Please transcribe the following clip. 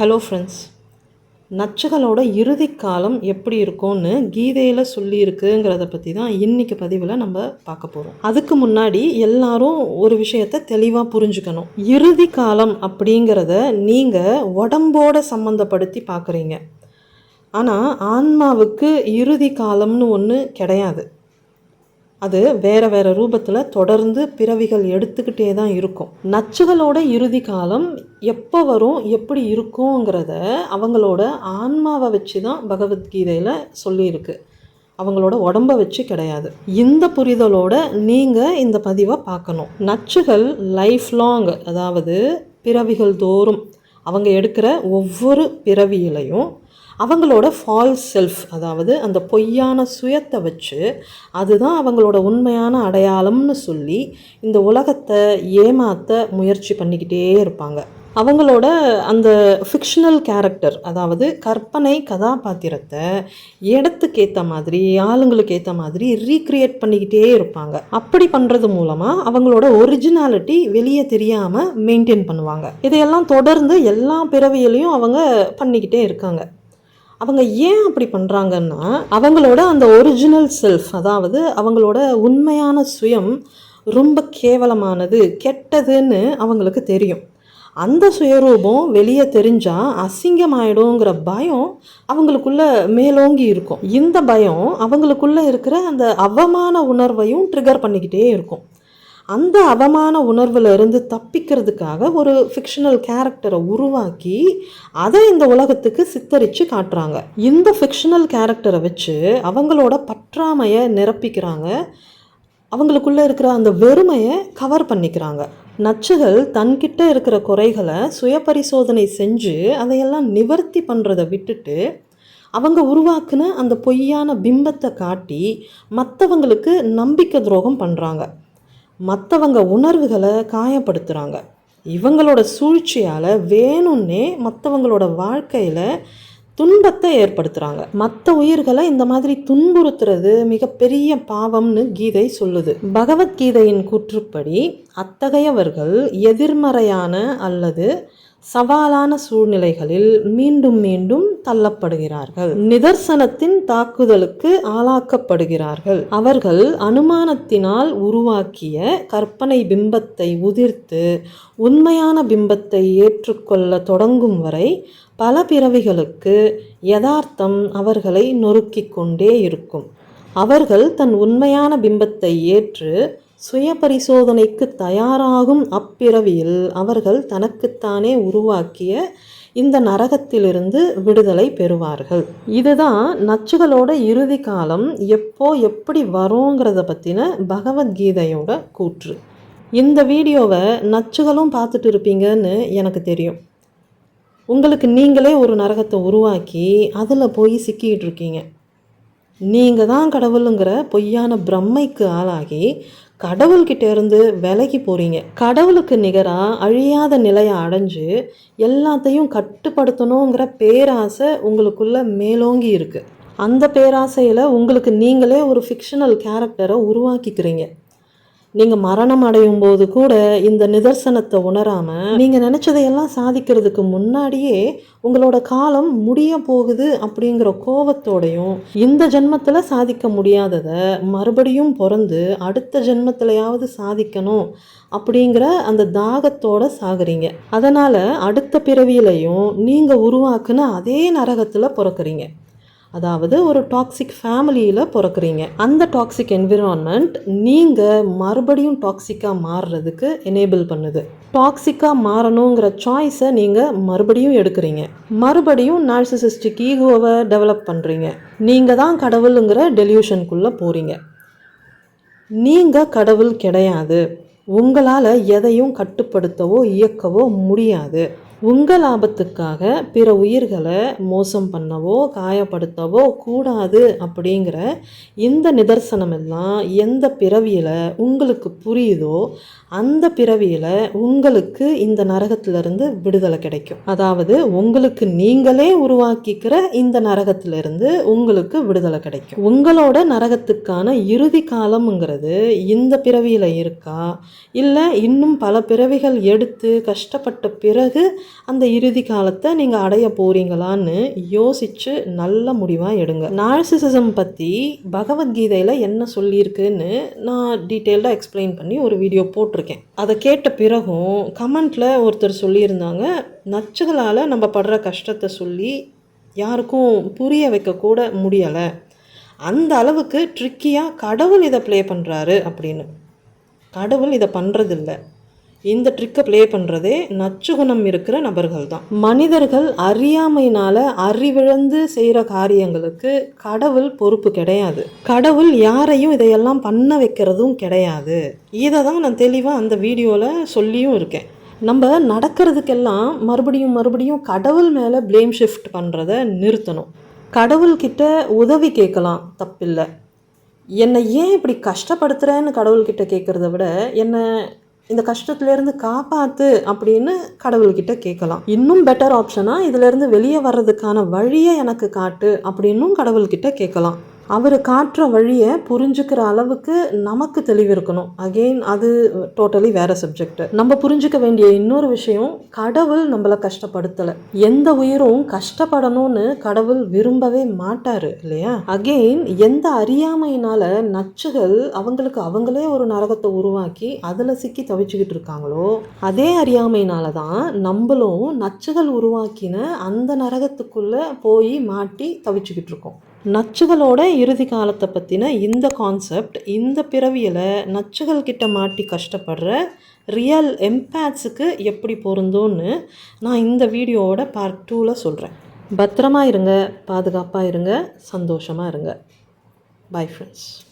Hello friends நச்சுகளோட இறுதி காலம் எப்படி இருக்கும்னு கீதையில் சொல்லியிருக்குங்கிறத பற்றி தான் இன்னைக்கு பதிவில் நம்ம பார்க்க போகிறோம் அதுக்கு முன்னாடி எல்லாரும் ஒரு விஷயத்தை தெளிவாக புரிஞ்சுக்கணும். இறுதி காலம் அப்படிங்கிறத நீங்கள் உடம்போட சம்மந்தப்படுத்தி பார்க்குறீங்க. ஆனால் ஆன்மாவுக்கு இறுதி காலம்னு ஒன்று கிடையாது. அது வேற வேற ரூபத்தில் தொடர்ந்து பிறவிகள் எடுத்துக்கிட்டே தான் இருக்கும். நச்சுகளோட இறுதி காலம் எப்போ வரும் எப்படி இருக்குங்கிறத அவங்களோட ஆன்மாவை வச்சு தான் பகவத்கீதையில் சொல்லியிருக்கு. அவங்களோட உடம்ப வச்சு கிடையாது. இந்த புரிதலோட நீங்கள் இந்த பதிவை பார்க்கணும். நச்சுகள் லைஃப் லாங் அதாவது பிறவிகள் தோறும் அவங்க எடுக்கிற ஒவ்வொரு பிறவியிலையும் அவங்களோட ஃபால்ஸ் செல்ஃப் அதாவது அந்த பொய்யான சுயத்தை வச்சு அதுதான் அவங்களோட உண்மையான அடையாளம்னு சொல்லி இந்த உலகத்தை ஏமாற்ற முயற்சி பண்ணிக்கிட்டே இருப்பாங்க. அவங்களோட அந்த ஃபிக்ஷனல் கேரக்டர் அதாவது கற்பனை கதாபாத்திரத்தை இடத்துக்கு ஏற்ற மாதிரி ஆளுங்களுக்கு ஏற்ற மாதிரி ரீக்ரியேட் பண்ணிக்கிட்டே இருப்பாங்க. அப்படி பண்ணுறது மூலமாக அவங்களோட ஒரிஜினாலிட்டி வெளியே தெரியாமல் மெயின்டைன் பண்ணுவாங்க. இதையெல்லாம் தொடர்ந்து எல்லா பிறவியிலையும் அவங்க பண்ணிக்கிட்டே இருக்காங்க. அவங்க ஏன் அப்படி பண்ணுறாங்கன்னா அவங்களோட அந்த ஒரிஜினல் செல்ஃப் அதாவது அவங்களோட உண்மையான சுயம் ரொம்ப கேவலமானது கெட்டதுன்னு அவங்களுக்கு தெரியும். அந்த சுயரூபம் வெளியே தெரிஞ்சால் அசிங்கமாயிடுங்கிற பயம் அவங்களுக்குள்ள மேலோங்கி இருக்கும். இந்த பயம் அவங்களுக்குள்ள இருக்கிற அந்த அவமான உணர்வையும் ட்ரிகர் பண்ணிக்கிட்டே இருக்கும். அந்த அவமான உணர்வில் இருந்து தப்பிக்கிறதுக்காக ஒரு ஃபிக்ஷனல் கேரக்டரை உருவாக்கி அதை இந்த உலகத்துக்கு சித்தரித்து காட்டுறாங்க. இந்த ஃபிக்ஷனல் கேரக்டரை வச்சு அவங்களோட பற்றாமையை நிரப்பிக்கிறாங்க. அவங்களுக்குள்ளே இருக்கிற அந்த வெறுமையை கவர் பண்ணிக்கிறாங்க. நச்சுகள் தன்கிட்ட இருக்கிற குறைகளை சுய பரிசோதனை செஞ்சு அதையெல்லாம் நிவர்த்தி பண்ணுறதை விட்டுட்டு அவங்க உருவாக்குன அந்த பொய்யான பிம்பத்தை காட்டி மற்றவங்களுக்கு நம்பிக்கை துரோகம் பண்ணுறாங்க மற்றவங்க உணர்வுகளை காயப்படுத்துகிறாங்க இவங்களோட சூழ்ச்சியால் வேணும்னே மற்றவங்களோட வாழ்க்கையில் துன்பத்தை ஏற்படுத்துகிறாங்க மற்ற உயிர்களை இந்த மாதிரி துன்புறுத்துறது மிகப்பெரிய பாவம்னு கீதை சொல்லுது. பகவத்கீதையின் கூற்றுப்படி அத்தகையவர்கள் எதிர்மறையான அல்லது சவாலான சூழ்நிலைகளில் மீண்டும் மீண்டும் தள்ளப்படுகிறார்கள். நிதர்சனத்தின் தாக்குதலுக்கு ஆளாக்கப்படுகிறார்கள். அவர்கள் அனுமானத்தினால் உருவாக்கிய கற்பனை பிம்பத்தை உதிர்த்து உண்மையான பிம்பத்தை ஏற்றுக்கொள்ள தொடங்கும் வரை பல பிறவிகளுக்கு யதார்த்தம் அவர்களை நொறுக்கிக் கொண்டே இருக்கும். அவர்கள் தன் உண்மையான பிம்பத்தை ஏற்று சுய பரிசோதனைக்கு தயாராகும் அப்பிறவியில் அவர்கள் தனக்குத்தானே உருவாக்கிய இந்த நரகத்திலிருந்து விடுதலை பெறுவார்கள். இதுதான் நச்சுகளோட இறுதி காலம் எப்போ எப்படி வருங்கிறத பற்றின பகவத்கீதையோட கூற்று. இந்த வீடியோவை நச்சுகளும் பார்த்துட்டு இருப்பீங்கன்னு எனக்கு தெரியும். உங்களுக்கு நீங்களே ஒரு நரகத்தை உருவாக்கி அதில் போய் சிக்கிட்டு இருக்கீங்க. நீங்கள் தான் கடவுளுங்கிற பொய்யான பிரம்மைக்கு ஆளாகி கடவுள்கிட்ட இருந்து விலகி போகிறீங்க கடவுளுக்கு நிகராக அழியாத நிலையை அடைஞ்சு எல்லாத்தையும் கட்டுப்படுத்தணுங்கிற பேராசை உங்களுக்குள்ள மேலோங்கி இருக்குது அந்த பேராசையில் உங்களுக்கு நீங்களே ஒரு ஃபிக்ஷனல் கேரக்டரை உருவாக்கிக்கிறீங்க. நீங்கள் மரணம் அடையும் போது கூட இந்த நிதர்சனத்தை உணராமல் நீங்கள் நினச்சதையெல்லாம் சாதிக்கிறதுக்கு முன்னாடியே உங்களோட காலம் முடிய போகுது அப்படிங்கிற கோவத்தோடையும் இந்த ஜென்மத்தில் சாதிக்க முடியாததை மறுபடியும் பிறந்து அடுத்த ஜென்மத்திலையாவது சாதிக்கணும் அப்படிங்கிற அந்த தாகத்தோட சாகுறீங்க. அதனால் அடுத்த பிறவியிலையும் நீங்கள் உருவாக்குன அதே நரகத்தில் பிறக்கிறீங்க. அதாவது ஒரு டாக்ஸிக் ஃபேமிலியில் பிறக்கிறீங்க. அந்த டாக்ஸிக் என்விரான்மெண்ட் நீங்கள் மறுபடியும் டாக்ஸிக்காக மாறுறதுக்கு எனேபிள் பண்ணுது. டாக்ஸிக்காக மாறணுங்கிற சாய்ஸை நீங்கள் மறுபடியும் எடுக்கிறீங்க. மறுபடியும் நார்சிசிஸ்டிக் ஈகோவை டெவலப் பண்ணுறீங்க நீங்கள் தான் கடவுளுங்கிற டெலியூஷனுக்குள்ளே போகிறீங்க நீங்கள் கடவுள் கிடையாது. உங்களால் எதையும் கட்டுப்படுத்தவோ இயக்கவோ முடியாது. உங்கள் லாபத்துக்காக பிற உயிர்களை மோசம் பண்ணவோ காயப்படுத்தவோ கூடாது அப்படிங்கிற இந்த நிதர்சனம் எல்லாம் எந்த பிறவியில் உங்களுக்கு புரியுதோ அந்த பிறவியில் உங்களுக்கு இந்த நரகத்திலிருந்து விடுதலை கிடைக்கும். அதாவது உங்களுக்கு நீங்களே உருவாக்கிக்கிற இந்த நரகத்திலிருந்து உங்களுக்கு விடுதலை கிடைக்கும். உங்களோட நரகத்துக்கான இறுதி காலம்ங்கிறது இந்த பிறவியில் இருக்கா? இல்லை இன்னும் பல பிறவிகள் எடுத்து கஷ்டப்பட்ட பிறகு அந்த இறுதி காலத்தை நீங்கள் அடைய போகிறீங்களான்னு யோசித்து நல்ல முடிவாக எடுங்க. நார்சிசிசம் பற்றி பகவத்கீதையில் என்ன சொல்லியிருக்குன்னு நான் டீட்டெயில்டாக எக்ஸ்பிளைன் பண்ணி ஒரு வீடியோ போட்டிருக்கேன். அதை கேட்ட பிறகும் கமெண்ட்டில் ஒருத்தர் சொல்லியிருந்தாங்க நச்சுகளால் நம்ம படுற கஷ்டத்தை சொல்லி யாருக்கும் புரிய வைக்கக்கூட முடியலை. அந்த அளவுக்கு ட்ரிக்கியாக கடவுள் இதை ப்ளே பண்ணுறாரு அப்படின்னு. கடவுள் இதை பண்ணுறதில்ல இந்த ட்ரிக்கை ப்ளே பண்ணுறதே நச்சுகுணம் இருக்கிற நபர்கள் தான் மனிதர்கள் அறியாமையினால் அறிவிழந்து செய்கிற காரியங்களுக்கு கடவுள் பொறுப்பு கிடையாது. கடவுள் யாரையும் இதையெல்லாம் பண்ண வைக்கிறதும் கிடையாது. இதை தான் நான் தெளிவாக அந்த வீடியோவில் சொல்லியும் இருக்கேன். நம்ம நடக்கிறதுக்கெல்லாம் மறுபடியும் மறுபடியும் கடவுள் மேலே ப்ளேம் ஷிஃப்ட் பண்ணுறத நிறுத்தணும். கடவுள்கிட்ட உதவி கேட்கலாம் தப்பில்லை. என்னை ஏன் இப்படி கஷ்டப்படுத்துகிறேன்னு கடவுள்கிட்ட கேட்குறத விட என்னை இந்த கஷ்டத்துலேருந்து காப்பாற்று அப்படின்னு கடவுள்கிட்ட கேட்கலாம். இன்னும் பெட்டர் ஆப்ஷனாக இதுலேருந்து வெளியே வர்றதுக்கான வழியை எனக்கு காட்டு அப்படின்னும் கடவுள்கிட்ட கேட்கலாம். அவர் காட்டுற வழியை புரிஞ்சுக்கிற அளவுக்கு நமக்கு தெளிவு இருக்கணும் அகெயின் அது டோட்டலி வேற சப்ஜெக்ட் நம்ம புரிஞ்சுக்க வேண்டிய இன்னொரு விஷயம் கடவுள் நம்மளை கஷ்டப்படுத்தலை. எந்த உயிரும் கஷ்டப்படணும்னு கடவுள் விரும்பவே மாட்டாரு இல்லையா? அகெயின் எந்த அறியாமையினால நச்சுகள் அவங்களுக்கு அவங்களே ஒரு நரகத்தை உருவாக்கி அதில் சிக்கி தவிச்சுக்கிட்டு இருக்காங்களோ அதே அறியாமையினால தான் நம்மளும் நச்சுகள் உருவாக்கின அந்த நரகத்துக்குள்ளே போய் மாட்டி தவிச்சுக்கிட்டு இருக்கோம். நச்சுகளோட இறுதி காலத்தை பற்றின இந்த கான்செப்ட் இந்த பிறவியில் நச்சுகள் கிட்ட மாட்டி கஷ்டப்படுற ரியல் எம்பேட்ஸுக்கு எப்படி பொருந்தோன்னு நான் இந்த வீடியோவோட பார்ட் டூவில் சொல்கிறேன் பத்திரமா இருங்க பாதுகாப்பாக இருங்க சந்தோஷமாக இருங்க. Bye friends